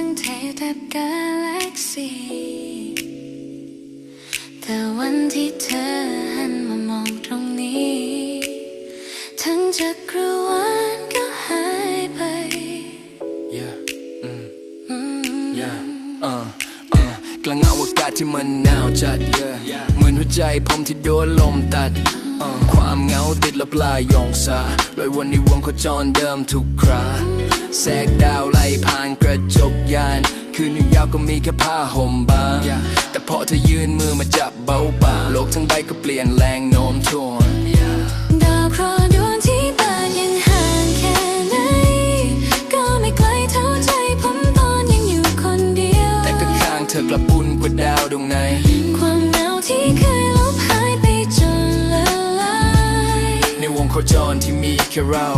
ังเทแบบกาแล็กซีแต่วันที่เธอหันมามองตรงนี้ ทั้งจักรวาลก็หายไป yeah mm. yeah uh. กลางเาอากาศที่มันหนาวจัด yeah. เหมือนหัวใจผมที่โดนลมตัด uh. ความเงาติดละปลายยองซาลอยวนในวงขคจรเดิมทุกครา mm. แสกดาวไล่ผ่านกระจกยาน คืนยาวก็มีแค่ผ้าห่มบาง แต่พอเธอยื่นมือมาจับเบาบางโลกทั้งใบก็เปลี่ยนแรงโน้มถ่วงดาวเคราะห์ดวงที่บ้านยังห่างแค่ไหน ก็ไม่ไกลเท่าใจผมตอนยังอยู่คนเดียว แต่ข้างๆเธอกลับอุ่นกว่าดาวดวงไหน ความเหงาที่เคยลบหายไปจนละลาย ในวงโคจรที่มีแค่เรา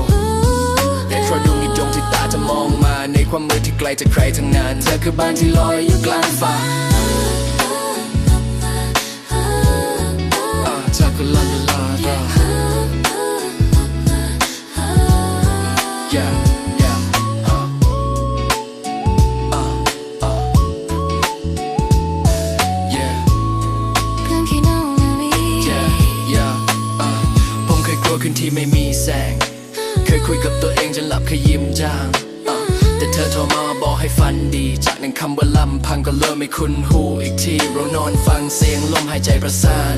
แต่ครอยดูในดวงที่ตาจะมองมา ในความมืดที่ไกลจากใครทั้งนั้นเธอคือบ้านที่ลอยอยู่กลางฟ้าอ่าเธอคือลอยอยู่ลอยเรา yeah yeah อ่าอ่าอ่า yeah เพื่อนที่น้องนาลี yeah yeah อ่าผมเคยกลัวคืนที่ไม่มีแสงเคยคุยกับตัวเองจนหลับแค่ยิ้มจางอะแต่เธอโทรมาบอกให้ฝันดี จากนั้นคำว่าลำพังก็เริ่มไม่คุ้นหูอีกทีเรานอนฟังเสียงลมหายใจประสาน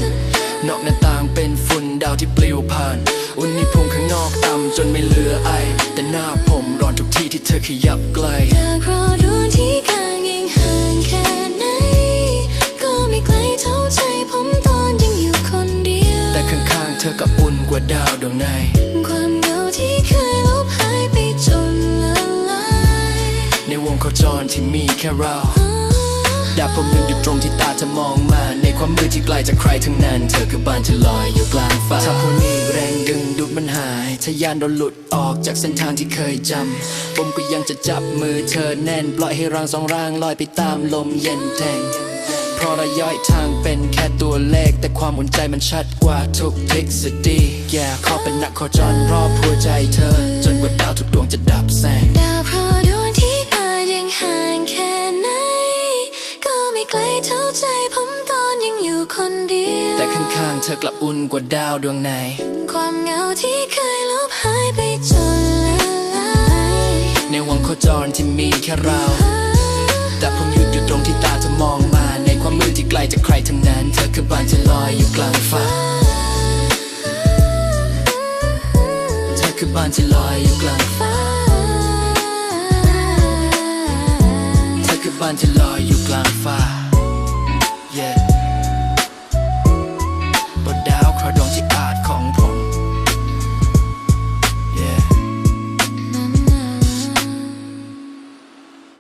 นอกหน้าต่างเป็นฝุ่นดาวที่ปลิวผ่าน อุณหภูมิข้างนอกต่ำจนไม่เหลือไอ แต่หน้าผมร้อนทุกที่ที่เธอขยับใกล้ดาวเคราะห์ดวงที่ข้างยังห่างแค่ไหน ก็ไม่ไกลเท่าใจผมตอนยังอยู่คนเดียว แต่ข้างๆเธอก็อุ่นกว่าดาวดวงไหน จรที่มีแค่เราดาวผมยังอยู่ตรงที่ตาจะมองมา ในความมืดที่ไกลจากใครทั้งนั้น เธอคือบ้านที่ลอยอยู่กลางฟ้าถ้าพวกนี้แรงดึงดูดมันหายถ้ายานโดนหลุดออกจากเส้นทางที่เคยจำผมก็ยังจะจับมือเธอแน่น ปล่อยให้ร่างสองร่างลอยไปตามลมเย็นแทงเพราะระย่อยทางเป็นแค่ตัวเลข แต่ความอุ่นใจมันชัดกว่าทุกทฤษฎีแย่ขอเป็นนักโคจรรอบหัวใจเธอ จนกว่าดาวทุกาใจผมตอนยังอยู่คนเดียว แต่ข้างๆเธอกลับอุ่นกว่าดาวดวงไหน ความเหงาที่เคยลบหายไปจนละลายในวงโคจรที่มีแค่เรา แต่ผมหยุดอยู่ตรงที่ตาจะมองมา ในความมืดที่ไกลจากใครทั้งนั้น เธอคือบ้านที่ลอยอยู่กลางฟ้า เธอคือบ้านที่ลอยอยู่กลางฟ้า เธอคือบ้านที่ลอยอยู่กลางฟ้า